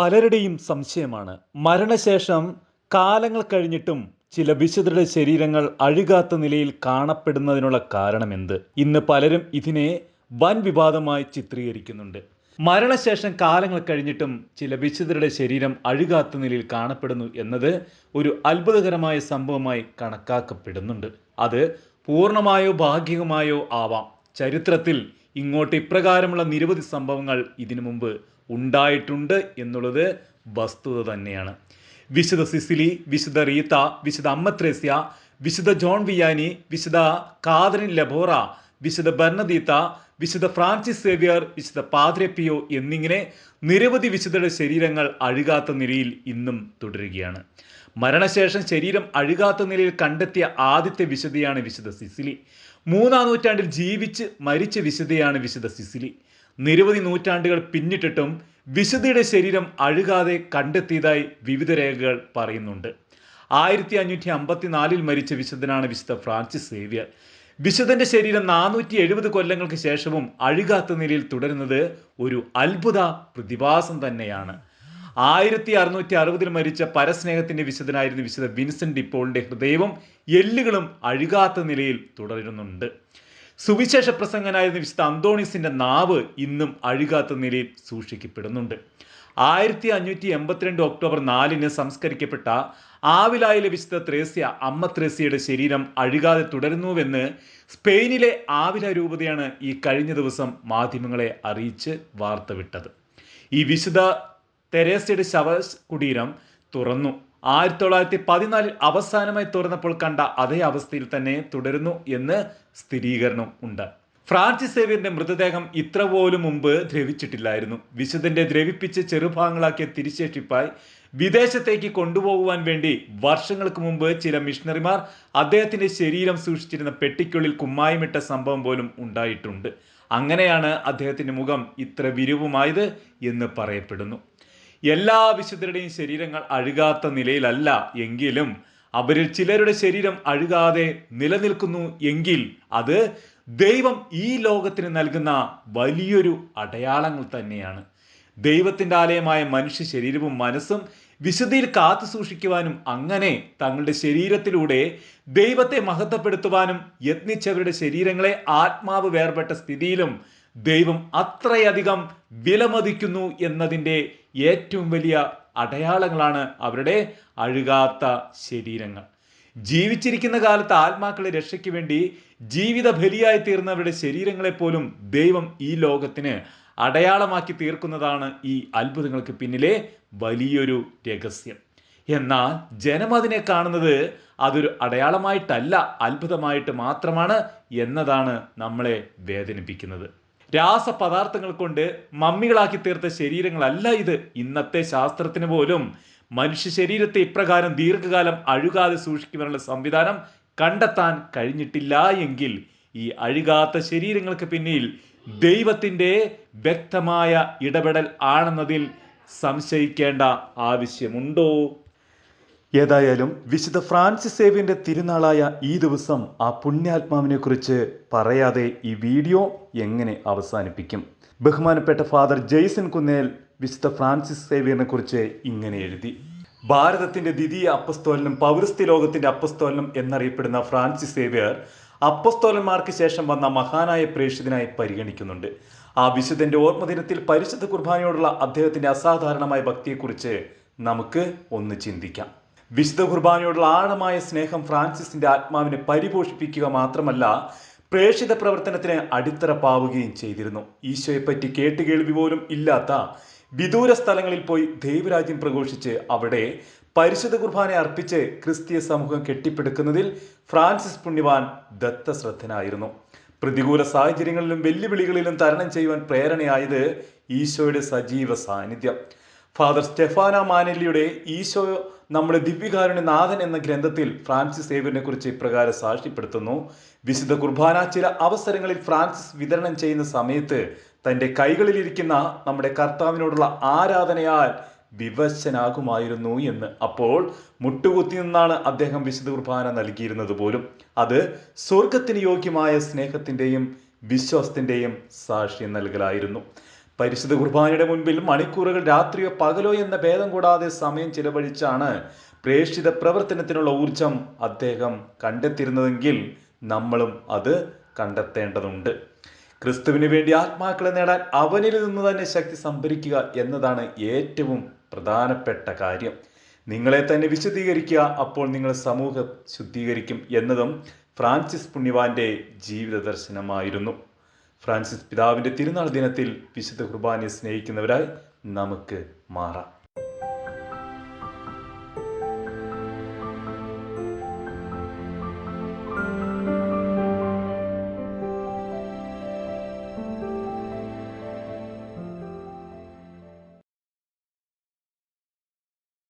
പലരുടെയും സംശയമാണ്. മരണശേഷം കാലങ്ങൾ കഴിഞ്ഞിട്ടും ചില വിശുദ്ധരുടെ ശരീരങ്ങൾ അഴുകാത്ത നിലയിൽ കാണപ്പെടുന്നതിനുള്ള കാരണം കാരണമെന്ത്? ഇന്ന് പലരും ഇതിനെ വൻ വിവാദമായി ചിത്രീകരിക്കുന്നുണ്ട്. മരണശേഷം കാലങ്ങൾ കഴിഞ്ഞിട്ടും ചില വിശുദ്ധരുടെ ശരീരം അഴുകാത്ത നിലയിൽ കാണപ്പെടുന്നു എന്നത് ഒരു അത്ഭുതകരമായ സംഭവമായി കണക്കാക്കപ്പെടുന്നുണ്ട്. അത് പൂർണമായോ ഭാഗികമായോ ആവാം. ചരിത്രത്തിൽ ഇങ്ങോട്ട് ഇപ്രകാരമുള്ള നിരവധി സംഭവങ്ങൾ ഇതിനു മുമ്പ് ഉണ്ടായിട്ടുണ്ട് എന്നുള്ളത് വസ്തുത തന്നെയാണ്. വിശുദ്ധ സിസിലി വിശുദ്ധ റീത്ത വിശുദ്ധ അമ്മത്രേസ്യ വിശുദ്ധ ജോൺ വിയാനി വിശുദ്ധ കാതറിൻ ലബോറ വിശുദ്ധ ബർണദീത്ത വിശുദ്ധ ഫ്രാൻസിസ് സേവിയർ വിശുദ്ധ പാദ്രപ്പിയോ എന്നിങ്ങനെ നിരവധി വിശുദ്ധരുടെ ശരീരങ്ങൾ അഴുകാത്ത നിലയിൽ ഇന്നും തുടരുകയാണ്. മരണശേഷം ശരീരം അഴുകാത്ത നിലയിൽ കണ്ടെത്തിയ ആദ്യത്തെ വിശുദ്ധയാണ് വിശുദ്ധ സിസിലി. മൂന്നാം നൂറ്റാണ്ടിൽ ജീവിച്ച് മരിച്ച വിശുദ്ധയാണ് വിശുദ്ധ സിസിലി. നിരവധി നൂറ്റാണ്ടുകൾ പിന്നിട്ടിട്ടും വിശുദ്ധിയുടെ ശരീരം അഴുകാതെ കണ്ടെത്തിയതായി വിവിധ രേഖകൾ പറയുന്നുണ്ട്. ആയിരത്തി അഞ്ഞൂറ്റി അമ്പത്തിനാലിൽ മരിച്ച വിശുദ്ധനാണ് വിശുദ്ധ ഫ്രാൻസിസ് സേവ്യർ. വിശുദ്ധന്റെ ശരീരം നാനൂറ്റി എഴുപത് കൊല്ലങ്ങൾക്ക് ശേഷവും അഴുകാത്ത നിലയിൽ തുടരുന്നത് ഒരു അത്ഭുത പ്രതിഭാസം തന്നെയാണ്. ആയിരത്തി അറുന്നൂറ്റി അറുപതിൽ മരിച്ച പരസ്നേഹത്തിന്റെ വിശുദ്ധനായിരുന്ന വിശുദ്ധ വിൻസെന്റ് ഡിപ്പോളിന്റെ ഹൃദയവും എല്ലുകളും അഴുകാത്ത നിലയിൽ തുടരുന്നുണ്ട്. സുവിശേഷ പ്രസംഗനായിരുന്ന വിശുദ്ധ അന്തോണീസിന്റെ നാവ് ഇന്നും അഴുകാത്ത നിലയിൽ സൂക്ഷിക്കപ്പെടുന്നുണ്ട്. ആയിരത്തി അഞ്ഞൂറ്റി എൺപത്തിരണ്ട് ഒക്ടോബർ നാലിന് സംസ്കരിക്കപ്പെട്ട ആവിലായിലെ വിശുദ്ധ ത്രേസ്യ അമ്മ ത്രേസ്യയുടെ ശരീരം അഴുകാതെ തുടരുന്നുവെന്ന് സ്പെയിനിലെ ആവില രൂപതയാണ് ഈ കഴിഞ്ഞ ദിവസം മാധ്യമങ്ങളെ അറിയിച്ച് വാർത്ത വിട്ടത് ഈ വിശുദ്ധ തെരേസ്യയുടെ ശവ കുടീരം തുറന്നു. ആയിരത്തി തൊള്ളായിരത്തി പതിനാലിൽ അവസാനമായി തുറന്നപ്പോൾ കണ്ട അതേ അവസ്ഥയിൽ തന്നെ തുടരുന്നു എന്ന് സ്ഥിരീകരണം ഉണ്ട് ഫ്രാൻസിസ് സേവിയറിന്റെ മൃതദേഹം ഇത്ര പോലും മുമ്പ് ദ്രവിച്ചിട്ടില്ലായിരുന്നു. വിശുദ്ധന്റെ ദ്രവിപ്പിച്ച് ചെറുഭാഗങ്ങളാക്കിയ തിരിശേഷിപ്പായി വിദേശത്തേക്ക് കൊണ്ടുപോകുവാൻ വേണ്ടി വർഷങ്ങൾക്ക് മുമ്പ് ചില മിഷണറിമാർ അദ്ദേഹത്തിന്റെ ശരീരം സൂക്ഷിച്ചിരുന്ന പെട്ടിക്കുള്ളിൽ കുമ്മായിമിട്ട സംഭവം പോലും ഉണ്ടായിട്ടുണ്ട്. അങ്ങനെയാണ് അദ്ദേഹത്തിന്റെ മുഖം ഇത്ര വിരിവുമായത് എന്ന് പറയപ്പെടുന്നു. എല്ലാ വിശുദ്ധരുടെയും ശരീരങ്ങൾ അഴുകാത്ത നിലയിലല്ല എങ്കിലും അവരിൽ ചിലരുടെ ശരീരം അഴുകാതെ നിലനിൽക്കുന്നു എങ്കിൽ അത് ദൈവം ഈ ലോകത്തിന് നൽകുന്ന വലിയൊരു അടയാളങ്ങൾ തന്നെയാണ്. ദൈവത്തിന്റെ ആലയമായ മനുഷ്യ ശരീരവും മനസ്സും വിശുദ്ധിയിൽ കാത്തു സൂക്ഷിക്കുവാനും അങ്ങനെ തങ്ങളുടെ ശരീരത്തിലൂടെ ദൈവത്തെ മഹത്വപ്പെടുത്തുവാനും യത്നിച്ചവരുടെ ശരീരങ്ങളെ ആത്മാവ് വേർപെട്ട സ്ഥിതിയിലും ദൈവം അത്രയധികം വിലമതിക്കുന്നു എന്നതിന്റെ ഏറ്റവും വലിയ അടയാളങ്ങളാണ് അവരുടെ അഴുകാത്ത ശരീരങ്ങൾ. ജീവിച്ചിരിക്കുന്ന കാലത്ത് ആത്മാക്കളെ രക്ഷയ്ക്ക് വേണ്ടി ജീവിത ബലിയായി തീർന്നവരുടെ ശരീരങ്ങളെപ്പോലും ദൈവം ഈ ലോകത്തിന് അടയാളമാക്കി തീർക്കുന്നതാണ് ഈ അത്ഭുതങ്ങൾക്ക് പിന്നിലെ വലിയൊരു രഹസ്യം. എന്നാൽ ജനം അതിനെ കാണുന്നത് അതൊരു അടയാളമായിട്ടല്ല അത്ഭുതമായിട്ട് മാത്രമാണ് എന്നതാണ് നമ്മളെ വേദനിപ്പിക്കുന്നത്. രാസപദാർത്ഥങ്ങൾ കൊണ്ട് മമ്മികളാക്കി തീർത്ത ശരീരങ്ങളല്ല ഇത്. ഇന്നത്തെ ശാസ്ത്രത്തിന് പോലും മനുഷ്യ ശരീരത്തെ ഇപ്രകാരം ദീർഘകാലം അഴുകാതെ സൂക്ഷിക്കുവാനുള്ള സംവിധാനം കണ്ടെത്താൻ കഴിഞ്ഞിട്ടില്ല എങ്കിൽ ഈ അഴുകാത്ത ശരീരങ്ങൾക്ക് പിന്നിൽ ദൈവത്തിന്റെ വ്യക്തമായ ഇടപെടൽ ആണെന്നതിൽ സംശയിക്കേണ്ട ആവശ്യമുണ്ടോ? ഏതായാലും വിശുദ്ധ ഫ്രാൻസിസ് സേവ്യന്റെ തിരുനാളായ ഈ ദിവസം ആ പുണ്യാത്മാവിനെ കുറിച്ച് പറയാതെ ഈ വീഡിയോ എങ്ങനെ അവസാനിപ്പിക്കും? ബഹുമാനപ്പെട്ട ഫാദർ ജെയ്സൺ കുന്നേൽ വിശുദ്ധ ഫ്രാൻസിസ് സേവിയറിനെ കുറിച്ച് ഇങ്ങനെ എഴുതി. ഭാരതത്തിന്റെ ദ്വിതീയ അപ്പസ്തോലനും പൗരസ്ത്യ ലോകത്തിന്റെ അപ്പസ്തോലനും എന്നറിയപ്പെടുന്ന ഫ്രാൻസിസ് സേവിയർ അപ്പസ്തോലന്മാർക്ക് ശേഷം വന്ന മഹാനായ പ്രേക്ഷിതനായി പരിഗണിക്കുന്നുണ്ട്. ആ വിശുദ്ധന്റെ ഓർമ്മദിനത്തിൽ പരിശുദ്ധ കുർബാനയോടുള്ള അദ്ദേഹത്തിന്റെ അസാധാരണമായ ഭക്തിയെക്കുറിച്ച് നമുക്ക് ഒന്ന് ചിന്തിക്കാം. വിശുദ്ധ കുർബാനയോടുള്ള ആഴമായ സ്നേഹം ഫ്രാൻസിസിന്റെ ആത്മാവിനെ പരിപോഷിപ്പിക്കുക മാത്രമല്ല പ്രേക്ഷിത പ്രവർത്തനത്തിന് അടിത്തറ പാവുകയും ചെയ്തിരുന്നു. ഈശോയെപ്പറ്റി കേട്ടുകേൾവി പോലും ഇല്ലാത്ത വിദൂര സ്ഥലങ്ങളിൽ പോയി ദൈവരാജ്യം പ്രഘോഷിച്ച് അവിടെ പരിശുദ്ധ കുർബാന അർപ്പിച്ച് ക്രിസ്തീയ സമൂഹം കെട്ടിപ്പടുക്കുന്നതിൽ ഫ്രാൻസിസ് പുണ്യവാൻ ദത്തശ്രദ്ധനായിരുന്നു. പ്രതികൂല സാഹചര്യങ്ങളിലും വെല്ലുവിളികളിലും തരണം ചെയ്യുവാൻ പ്രേരണയായത് ഈശോയുടെ സജീവ സാന്നിധ്യം. ഫാദർ സ്റ്റെഫാന മാനല്ലിയുടെ ഈശോ നമ്മുടെ ദിവ്യകാരുണ്യ നാഥൻ എന്ന ഗ്രന്ഥത്തിൽ ഫ്രാൻസിസ് സേവിയറിനെ കുറിച്ച് ഇപ്രകാരം സാക്ഷ്യപ്പെടുത്തുന്നു. വിശുദ്ധ കുർബാന ചില അവസരങ്ങളിൽ ഫ്രാൻസിസ് വിതരണം ചെയ്യുന്ന സമയത്ത് തന്റെ കൈകളിലിരിക്കുന്ന നമ്മുടെ കർത്താവിനോടുള്ള ആരാധനയാൽ വിവശനാകുമായിരുന്നു എന്ന്. അപ്പോൾ മുട്ടുകുത്തി നിന്നാണ് അദ്ദേഹം വിശുദ്ധ കുർബാന നൽകിയിരുന്നത് പോലും. അത് സ്വർഗത്തിന് യോഗ്യമായ സ്നേഹത്തിന്റെയും വിശ്വാസത്തിന്റെയും സാക്ഷ്യം നൽകലായിരുന്നു. പരിശുദ്ധ കുർബാനയുടെ മുൻപിൽ മണിക്കൂറുകൾ രാത്രിയോ പകലോ എന്ന ഭേദം കൂടാതെ സമയം ചിലവഴിച്ചാണ് പ്രേക്ഷിത പ്രവർത്തനത്തിനുള്ള ഊർജം അദ്ദേഹം കണ്ടെത്തിയിരുന്നതെങ്കിൽ നമ്മളും അത് കണ്ടെത്തേണ്ടതുണ്ട്. ക്രിസ്തുവിന് വേണ്ടി ആത്മാക്കളെ നേടാൻ അവനിൽ നിന്ന് തന്നെ ശക്തി സംഭരിക്കുക എന്നതാണ് ഏറ്റവും പ്രധാനപ്പെട്ട കാര്യം. നിങ്ങളെ തന്നെ വിശദീകരിക്കുക അപ്പോൾ നിങ്ങൾ സമൂഹം ശുദ്ധീകരിക്കും എന്നതും ഫ്രാൻസിസ് പുണ്യവാന്റെ ജീവിത ദർശനമായിരുന്നു ഫ്രാൻസിസ് പിതാവിന്റെ തിരുനാൾ ദിനത്തിൽ വിശുദ്ധ കുർബാനയെ സ്നേഹിക്കുന്നവരായി നമുക്ക് മാറാം.